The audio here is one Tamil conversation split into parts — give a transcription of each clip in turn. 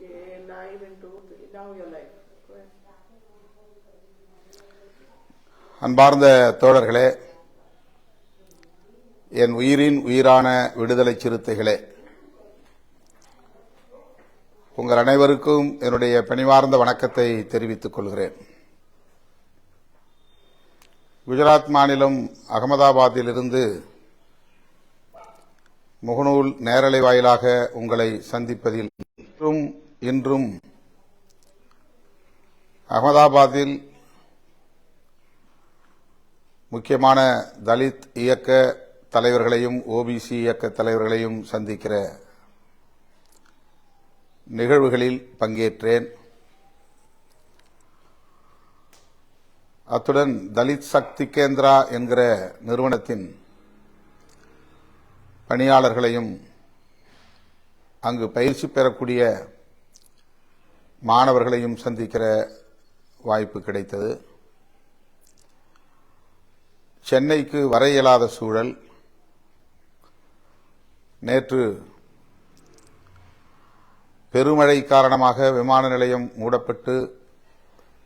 Okay, two, three. Now you're live. Go ahead. அன்பார்ந்த தோழர்களே என் உயிரின் உயிரான விடுதலை சிறுத்தைகளே உங்கள் அனைவருக்கும் என்னுடைய பணிவார்ந்த வணக்கத்தை தெரிவித்துக் கொள்கிறேன் குஜராத் மாநிலம் அகமதாபாத்திலிருந்து முகநூல் நேரலை வாயிலாக உங்களை சந்திப்பதில் இன்றும் அகமதாபாத்தில் முக்கியமான தலித் இயக்க தலைவர்களையும் ஓபிசி இயக்க தலைவர்களையும் சந்திக்கிற நிகழ்வுகளில் பங்கேற்றேன். அத்துடன் தலித் சக்தி கேந்திரா என்கிற நிறுவனத்தின் பணியாளர்களையும் அங்கு பயிற்சி பெறக்கூடிய மாணவர்களையும் சந்திக்கிற வாய்ப்பு கிடைத்தது. சென்னைக்கு வர இயலாத சூழல். நேற்று பெருமழை காரணமாக விமான நிலையம் மூடப்பட்டு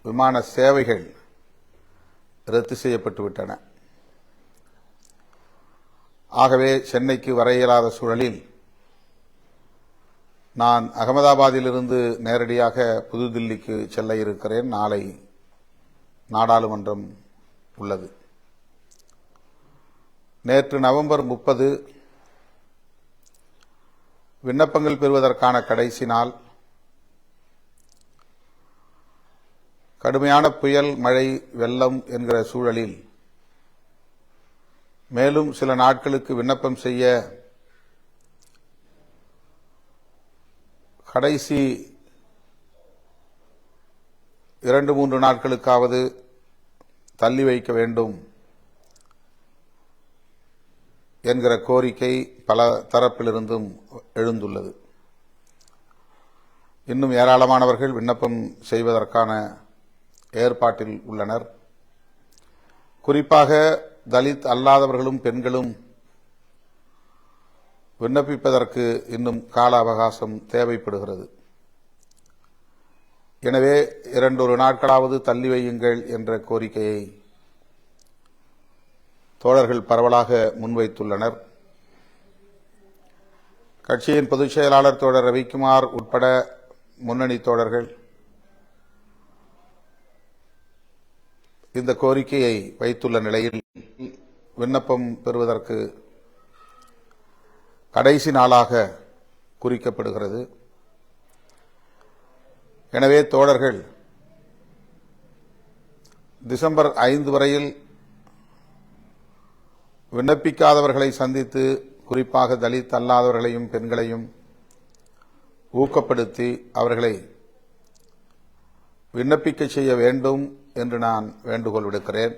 விமான சேவைகள் ரத்து செய்யப்பட்டு விட்டன. ஆகவே சென்னைக்கு வர இயலாத சூழலில் நான் அகமதாபாத்திலிருந்து நேரடியாக புதுதில்லிக்கு செல்ல இருக்கிறேன். நாளை நாடாளுமன்றம் உள்ளது. நேற்று நவம்பர் முப்பது விண்ணப்பங்கள் பெறுவதற்கான கடைசி நாள். கடுமையான புயல் மழை வெள்ளம் என்கிற சூழலில் மேலும் சில நாட்களுக்கு விண்ணப்பம் செய்ய கடைசி இரண்டு மூன்று நாட்களுக்காவது தள்ளி வைக்க வேண்டும் என்கிற கோரிக்கை பல தரப்பிலிருந்தும் எழுந்துள்ளது. இன்னும் ஏராளமானவர்கள் விண்ணப்பம் செய்வதற்கான ஏற்பாட்டில் உள்ளனர். குறிப்பாக தலித் அல்லாதவர்களும் பெண்களும் விண்ணப்பிப்பதற்கு இன்னும் கால அவகாசம் தேவைப்படுகிறது. எனவே இரண்டொரு நாட்களாவது தள்ளி வையுங்கள் என்ற கோரிக்கையை தோழர்கள் பரவலாக முன்வைத்துள்ளனர். கட்சியின் பொதுச் செயலாளர் தோழர் ரவிக்குமார் உட்பட முன்னணி தோழர்கள் இந்த கோரிக்கையை வைத்துள்ள நிலையில் விண்ணப்பம் பெறுவதற்கு கடைசி நாளாக குறிக்கப்படுகிறது. எனவே தோழர்கள் டிசம்பர் ஐந்து வரையில் விண்ணப்பிக்காதவர்களை சந்தித்து குறிப்பாக தலித் அல்லாதவர்களையும் பெண்களையும் ஊக்கப்படுத்தி அவர்களை விண்ணப்பிக்க செய்ய வேண்டும் என்று நான் வேண்டுகோள் விடுக்கிறேன்.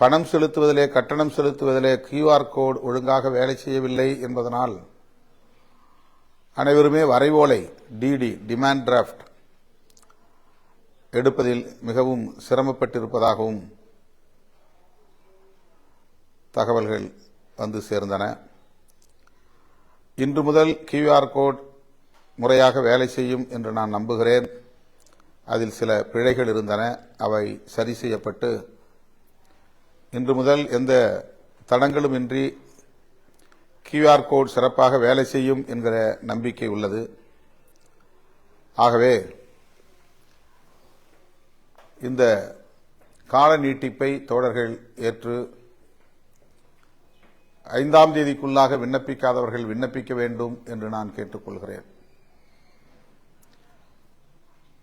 பணம் செலுத்துவதிலே கட்டணம் செலுத்துவதிலே கியூஆர் கோட் ஒழுங்காக வேலை செய்யவில்லை என்பதனால் அனைவருமே வரைவோலை டிடி டிமாண்ட் டிராஃப்ட் எடுப்பதில் மிகவும் சிரமப்பட்டிருப்பதாகவும் தகவல்கள் வந்து சேர்ந்தன. இன்று முதல் கியூஆர் கோட் முறையாக வேலை செய்யும் என்று நான் நம்புகிறேன். அதில் சில பிழைகள் இருந்தன. அவை சரி செய்யப்பட்டு இன்று முதல் எந்த தடங்களும் இன்றி கியூஆர் கோட் சிறப்பாக வேலை செய்யும் என்கிற நம்பிக்கை உள்ளது. ஆகவே இந்த கால நீட்டிப்பை தோழர்கள் ஏற்று ஐந்தாம் தேதிக்குள்ளாக விண்ணப்பிக்காதவர்கள் விண்ணப்பிக்க வேண்டும் என்று நான் கேட்டுக்கொள்கிறேன்.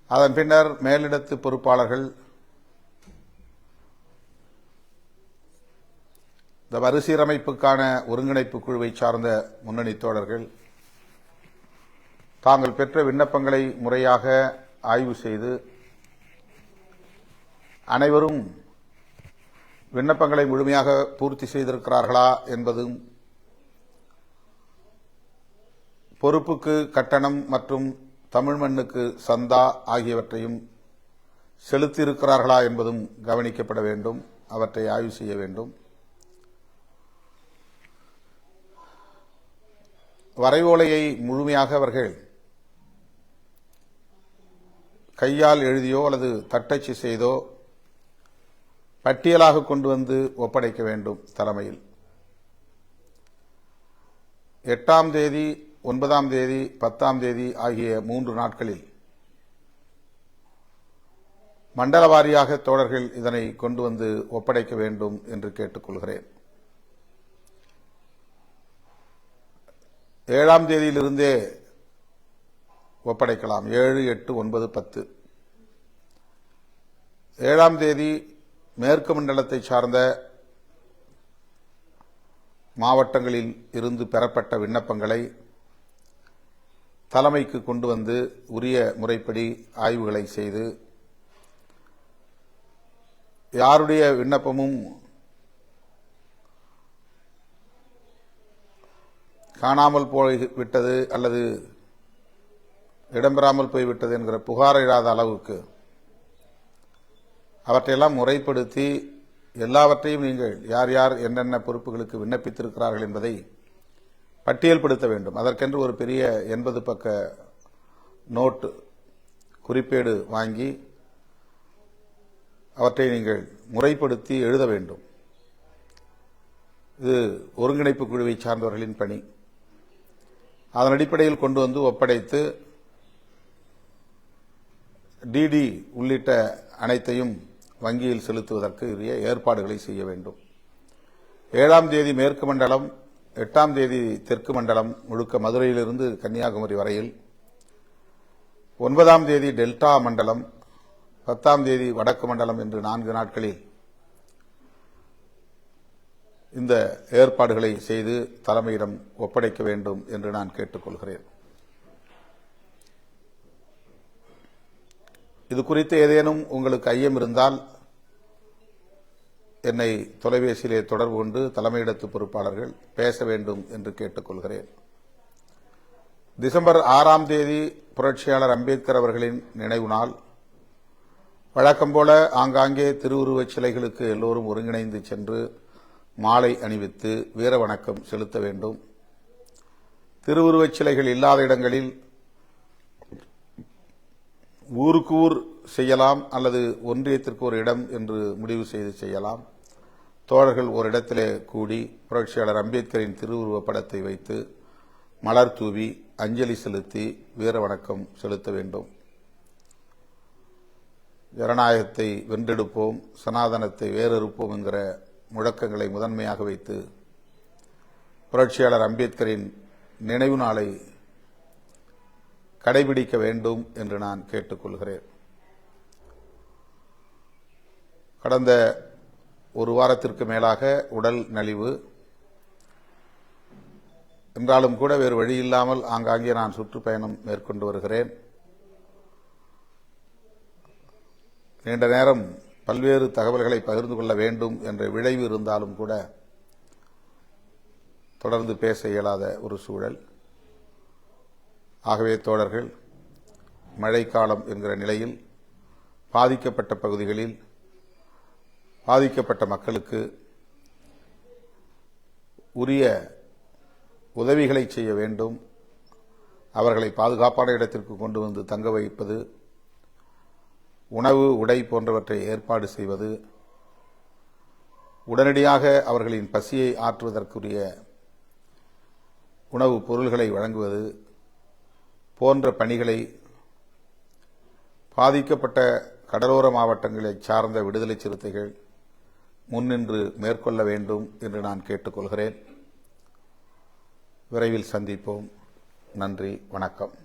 அதன் பின்னர் மேலிடத்து பொறுப்பாளர்கள் இந்த மறுசீரமைப்புக்கான ஒருங்கிணைப்பு குழுவை சார்ந்த முன்னணி தோழர்கள் தாங்கள் பெற்ற விண்ணப்பங்களை முறையாக ஆய்வு செய்து அனைவரும் விண்ணப்பங்களை முழுமையாக பூர்த்தி செய்திருக்கிறார்களா என்பதும் பொறுப்புக்கு கட்டணம் மற்றும் தமிழ் மண்ணுக்கு சந்தா ஆகியவற்றையும் செலுத்தியிருக்கிறார்களா என்பதும் கவனிக்கப்பட வேண்டும் அவற்றை ஆய்வு செய்ய வேண்டும். வரைவோலையை முழுமையாக அவர்கள் கையால் எழுதியோ அல்லது தட்டச்சு செய்தோ பட்டியலாக கொண்டு வந்து ஒப்படைக்க வேண்டும் தலைமையில். எட்டாம் தேதி ஒன்பதாம் தேதி பத்தாம் தேதி ஆகிய மூன்று நாட்களில் மண்டல வாரியாக தோழர்கள் இதனை கொண்டு வந்து ஒப்படைக்க வேண்டும் என்று கேட்டுக்கொள்கிறேன். ஏழாம் தேதியிலிருந்தே ஒப்படைக்கலாம். ஏழு எட்டு ஒன்பது பத்து. ஏழாம் தேதி மேற்கு மண்டலத்தை சார்ந்த மாவட்டங்களில் இருந்து பெறப்பட்ட விண்ணப்பங்களை தலைமைக்கு கொண்டு வந்து உரிய முறைப்படி ஆய்வுகளை செய்து யாருடைய விண்ணப்பமும் காணாமல் போய் விட்டது அல்லது இடம்பெறாமல் போய்விட்டது என்கிற புகார் இல்லாத அளவுக்கு அவற்றையெல்லாம் முறைப்படுத்தி எல்லாவற்றையும் நீங்கள் யார் யார் என்னென்ன பொறுப்புகளுக்கு விண்ணப்பித்திருக்கிறார்கள் என்பதை பட்டியல்படுத்த வேண்டும். அதற்கென்று ஒரு பெரிய எண்பது பக்க நோட்டு குறிப்பேடு வாங்கி அவற்றை நீங்கள் முறைப்படுத்தி எழுத வேண்டும். இது ஒருங்கிணைப்பு குழுவை சார்ந்தவர்களின் பணி. அதன் அடிப்படையில் கொண்டு வந்து ஒப்படைத்து டிடி உள்ளிட்ட அனைத்தையும் வங்கியில் செலுத்துவதற்கு உரிய ஏற்பாடுகளை செய்ய வேண்டும். ஏழாம் தேதி மேற்கு மண்டலம் எட்டாம் தேதி தெற்கு மண்டலம் முழுக்க மதுரையிலிருந்து கன்னியாகுமரி வரையில். ஒன்பதாம் தேதி டெல்டா மண்டலம் பத்தாம் தேதி வடக்கு மண்டலம் என்று நான்கு நாட்களில் இந்த ஏற்பாடுகளை செய்து தலைமையிடம் ஒப்படைக்க வேண்டும் என்று நான் கேட்டுக்கொள்கிறேன். இது குறித்து ஏதேனும் உங்களுக்கு ஐயம் இருந்தால் என்னை தொலைபேசியிலே தொடர்பு கொண்டு தலைமையிடத்து பொறுப்பாளர்கள் பேச வேண்டும் என்று கேட்டுக்கொள்கிறேன். டிசம்பர் ஆறாம் தேதி புரட்சியாளர் அம்பேத்கர் அவர்களின் நினைவு நாள். வழக்கம் போல ஆங்காங்கே திருவுருவச் சிலைகளுக்கு எல்லோரும் ஒருங்கிணைந்து சென்று மாலை அணிவித்து வீர வணக்கம் செலுத்த வேண்டும். திருவுருவச் சிலைகள் இல்லாத இடங்களில் ஊருக்கு ஊர் செய்யலாம் அல்லது ஒன்றியத்திற்கு ஒரு இடம் என்று முடிவு செய்து செய்யலாம். தோழர்கள் ஒரு இடத்திலே கூடி புரட்சியாளர் அம்பேத்கரின் திருவுருவப் படத்தை வைத்து மலர் தூவி அஞ்சலி செலுத்தி வீர வணக்கம் செலுத்த வேண்டும். ஜனநாயகத்தை வென்றெடுப்போம் சனாதனத்தை வேறறுப்போம் என்கிற முழக்கங்களை முதன்மையாக வைத்து புரட்சியாளர் அம்பேத்கரின் நினைவு நாளை கடைபிடிக்க வேண்டும் என்று நான் கேட்டுக்கொள்கிறேன். கடந்த ஒரு வாரத்திற்கு மேலாக உடல் நலிவு. என்றாலும் கூட வேறு வழியில்லாமல் ஆங்காங்கே நான் சுற்றுப்பயணம் மேற்கொண்டு வருகிறேன். நீண்ட நேரம் பல்வேறு தகவல்களை பகிர்ந்து கொள்ள வேண்டும் என்ற விளைவு இருந்தாலும் கூட தொடர்ந்து பேச இயலாத ஒரு சூழல். ஆகவே தோழர்கள் மழைக்காலம் என்கிற நிலையில் பாதிக்கப்பட்ட பகுதிகளில் பாதிக்கப்பட்ட மக்களுக்கு உரிய உதவிகளை செய்ய வேண்டும். அவர்களை பாதுகாப்பான இடத்திற்கு கொண்டு வந்து தங்க வைப்பது உணவு உடை போன்றவற்றை ஏற்பாடு செய்வது உடனடியாக அவர்களின் பசியை ஆற்றுவதற்குரிய உணவுப் பொருள்களை வழங்குவது போன்ற பணிகளை பாதிக்கப்பட்ட கடலோர மாவட்டங்களைச் சார்ந்த விடுதலை சிறுத்தைகள் முன்னின்று மேற்கொள்ள வேண்டும் என்று நான் கேட்டுக்கொள்கிறேன். விரைவில் சந்திப்போம். நன்றி. வணக்கம்.